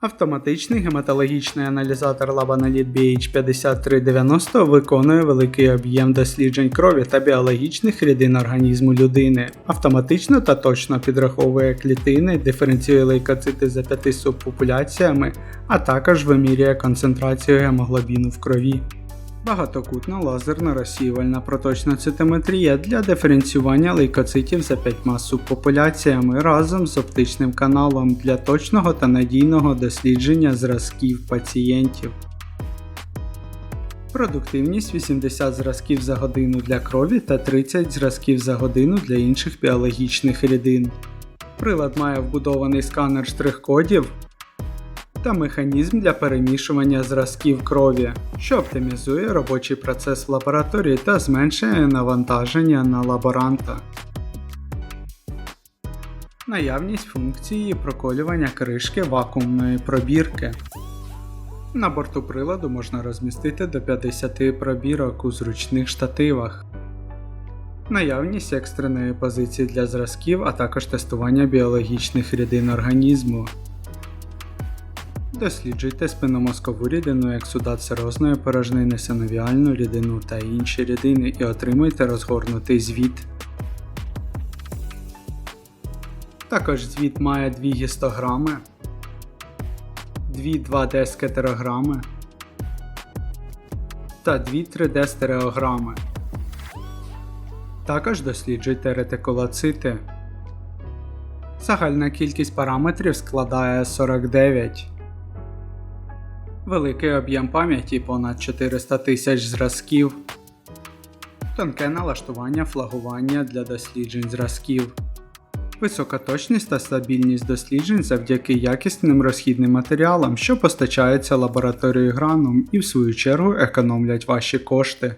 Автоматичний гематологічний аналізатор Labanolid BH5390 виконує великий об'єм досліджень крові та біологічних рідин організму людини, автоматично та точно підраховує клітини, диференціює лейкоцити за п'яти субпопуляціями, а також вимірює концентрацію гемоглобіну в крові. Багатокутна лазерна розсіювальна проточна цитометрія для диференціювання лейкоцитів за п'ятьма субпопуляціями разом з оптичним каналом для точного та надійного дослідження зразків пацієнтів. Продуктивність 80 зразків за годину для крові та 30 зразків за годину для інших біологічних рідин. Прилад має вбудований сканер штрих-кодів та механізм для перемішування зразків крові, що оптимізує робочий процес в лабораторії та зменшує навантаження на лаборанта. Наявність функції проколювання кришки вакуумної пробірки. На борту приладу можна розмістити до 50 пробірок у зручних штативах. Наявність екстреної позиції для зразків, а також тестування біологічних рідин організму. Досліджуйте спинномозкову рідину, як судат цирозної порожнини, синовіальну рідину та інші рідини і отримуйте розгорнутий звіт. Також звіт має дві гістограми, дві 2D скетерограми та дві 3D стереограми. Також досліджуйте ретикулоцити. Загальна кількість параметрів складає 49. Великий об'єм пам'яті понад 400 тисяч зразків. Тонке налаштування флагування для досліджень зразків. Висока точність та стабільність досліджень завдяки якісним розхідним матеріалам, що постачаються лабораторією граном і в свою чергу економлять ваші кошти.